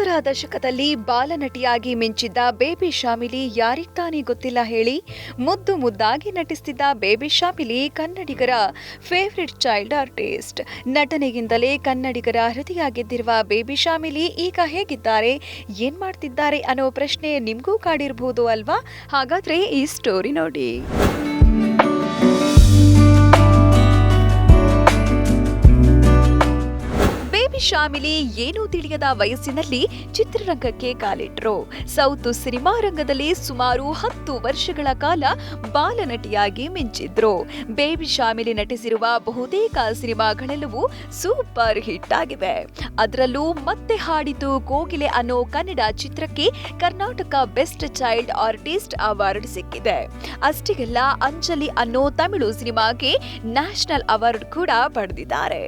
ತೊಂಬತ್ತರ ದಶಕದಲ್ಲಿ ಬಾಲನಟಿಯಾಗಿ ಮಿಂಚಿದ್ದ ಬೇಬಿ ಶಾಮಿಲಿ ಯಾರಿಗ್ ತಾನೇ ಗೊತ್ತಿಲ್ಲ ಹೇಳಿ? ಮುದ್ದು ಮುದ್ದಾಗಿ ನಟಿಸ್ತಿದ್ದ ಬೇಬಿ ಶಾಮಿಲಿ ಕನ್ನಡಿಗರ ಫೇವ್ರೆಟ್ ಚೈಲ್ಡ್ ಆರ್ಟಿಸ್ಟ್. ನಟನೆಗಿಂತಲೇ ಕನ್ನಡಿಗರ ಹೃದಯ ಗೆದ್ದಿರುವ ಬೇಬಿ ಶಾಮಿಲಿ ಈಗ ಹೇಗಿದ್ದಾರೆ, ಏನ್ ಮಾಡ್ತಿದ್ದಾರೆ ಅನ್ನೋ ಪ್ರಶ್ನೆ ನಿಮಗೂ ಕಾಡಿರಬಹುದು ಅಲ್ವಾ? ಹಾಗಾದ್ರೆ ಈ ಸ್ಟೋರಿ ನೋಡಿ. ಶಾಮಿಲಿ ಏನೂ ತಿಳಿಯದ ವಯಸ್ಸಿನಲ್ಲಿ ಚಿತ್ರರಂಗಕ್ಕೆ ಕಾಲಿಟ್ರು. ಸೌತ್ ಸಿನಿಮಾ ರಂಗದಲ್ಲಿ ಸುಮಾರು ಹತ್ತು ವರ್ಷಗಳ ಕಾಲ ಬಾಲನಟಿಯಾಗಿ ಮಿಂಚಿದ್ರು. ಬೇಬಿ ಶಾಮಿಲಿ ನಟಿಸಿರುವ ಬಹುತೇಕ ಸಿನಿಮಾಗಳೆಲ್ಲವೂ ಸೂಪರ್ ಹಿಟ್ ಆಗಿವೆ. ಅದರಲ್ಲೂ ಮತ್ತೆ ಹಾಡಿತು ಕೋಗಿಲೆ ಅನ್ನೋ ಕನ್ನಡ ಚಿತ್ರಕ್ಕೆ Karnataka best child artist award ಸಿಕ್ಕಿದೆ. ಅಷ್ಟಿಗೆಲ್ಲ ಅಂಜಲಿ ಅನ್ನೋ ತಮಿಳು ಸಿನಿಮಾಗೆ ನ್ಯಾಷನಲ್ ಅವಾರ್ಡ್ ಕೂಡ ಪಡೆದಿದ್ದಾರೆ.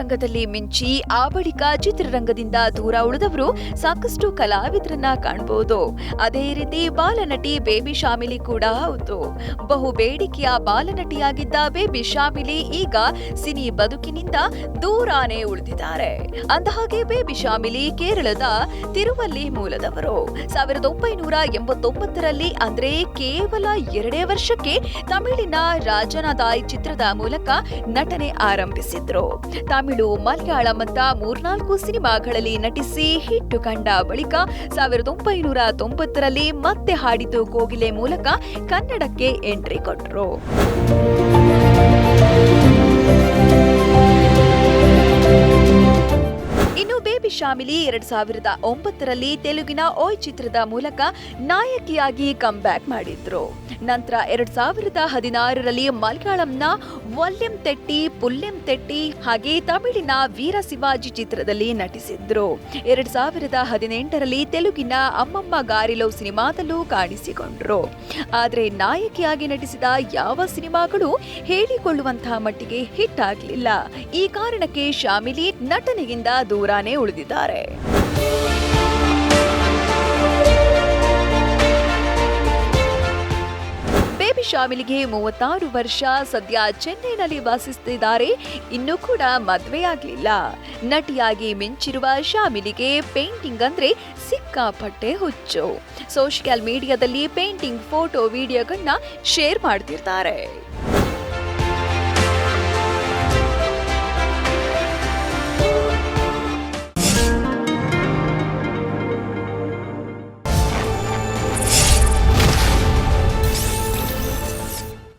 ಚಿತ್ರರಂಗದಲ್ಲಿ ಮಿಂಚಿ ಆ ಬಳಿಕ ಚಿತ್ರರಂಗದಿಂದ ದೂರ ಉಳಿದವರು ಸಾಕಷ್ಟು ಕಲಾವಿದರನ್ನ ಕಾಣಬಹುದು ಅದೇ ರೀತಿ ಬಾಲನಟಿ ಬೇಬಿ ಶಾಮಿಲಿ ಕೂಡ ಹೌದು. ಬಹು ಬೇಡಿಕೆಯ ಬಾಲನಟಿಯಾಗಿದ್ದ ಬೇಬಿ ಶಾಮಿಲಿ ಈಗ ಸಿನಿ ಬದುಕಿನಿಂದ ದೂರಾನೇ ಉಳಿದಿದ್ದಾರೆ. ಅಂದಹಾಗೆ ಬೇಬಿ ಶಾಮಿಲಿ ಕೇರಳದ ತಿರುವಲ್ಲಿ ಮೂಲದವರು. ಸಾವಿರದ ಒಂಬೈನೂರ ಎಂಬತ್ತೊಂಬತ್ತರಲ್ಲಿ ಅಂದ್ರೆ ಕೇವಲ ಎರಡೇ ವರ್ಷಕ್ಕೆ ತಮಿಳಿನ ರಾಜನದಾಯಿ ಚಿತ್ರದ ಮೂಲಕ ನಟನೆ ಆರಂಭಿಸಿದ್ರು. ತಮಿಳು ಮಲಯಾಳಂ ಅಂತ ಮೂರ್ನಾಲ್ಕು ಸಿನಿಮಾಗಳಲ್ಲಿ ನಟಿಸಿ ಹಿಟ್ಟು ಕಂಡ ಬಳಿಕ ಸಾವಿರದ ಒಂಬೈನೂರ ತೊಂಬತ್ತರಲ್ಲಿ ಮತ್ತೆ ಹಾಡಿದ್ದು ಕೋಗಿಲೆ ಮೂಲಕ ಕನ್ನಡಕ್ಕೆ ಎಂಟ್ರಿ ಕೊಟ್ರು. ಶಾಮಿಲಿ ಎರಡ್ ಸಾವಿರದ ಒಂಬತ್ತರಲ್ಲಿ ತೆಲುಗಿನ ಓಯ್ ಚಿತ್ರದ ಮೂಲಕ ನಾಯಕಿಯಾಗಿ ಕಮ್ ಬ್ಯಾಕ್ ಮಾಡಿದ್ರು. ನಂತರ ಎರಡ್ ಸಾವಿರದ ಹದಿನಾರರಲ್ಲಿ ಮಲಯಾಳಂನ ವಲ್ಯಂ ತೆಟ್ಟಿ, ಪುಲ್ಯಂ ತೆಟ್ಟಿ ಹಾಗೆ ತಮಿಳಿನ ವೀರ ಶಿವಾಜಿ ಚಿತ್ರದಲ್ಲಿ ನಟಿಸಿದ್ರು. ಎರಡ್ ಸಾವಿರದ ಹದಿನೆಂಟರಲ್ಲಿ ತೆಲುಗಿನ ಅಮ್ಮಮ್ಮ ಗಾರಿಲೋ ಸಿನಿಮಾದಲ್ಲೂ ಕಾಣಿಸಿಕೊಂಡ್ರು. ಆದರೆ ನಾಯಕಿಯಾಗಿ ನಟಿಸಿದ ಯಾವ ಸಿನಿಮಾಗಳು ಹೇಳಿಕೊಳ್ಳುವಂತಹ ಮಟ್ಟಿಗೆ ಹಿಟ್ ಆಗಲಿಲ್ಲ. ಈ ಕಾರಣಕ್ಕೆ ಶಾಮಿಲಿ ನಟನೆಯಿಂದ ದೂರಾನೇ ಉಳಿದಿದ್ದಾರೆ ಬೇಬಿ ಶಾಮಿಲಿಗೆ ಮೂವತ್ತಾರು ವರ್ಷ. ಸದ್ಯ ಚೆನ್ನೈನಲ್ಲಿ ವಾಸಿಸುತ್ತಿದ್ದಾರೆ. ಇನ್ನೂ ಕೂಡ ಮದುವೆಯಾಗಲಿಲ್ಲ. ನಟಿಯಾಗಿ ಮಿಂಚಿರುವ ಶಾಮಿಲಿಗೆ ಪೇಂಟಿಂಗ್ ಅಂದ್ರೆ ಸಿಕ್ಕಾಪಟ್ಟೆ ಹುಚ್ಚು. ಸೋಷಿಯಲ್ ಮೀಡಿಯಾದಲ್ಲಿ ಪೇಂಟಿಂಗ್, ಫೋಟೋ, ವಿಡಿಯೋಗಳನ್ನ ಶೇರ್ ಮಾಡ್ತಿರ್ತಾರೆ.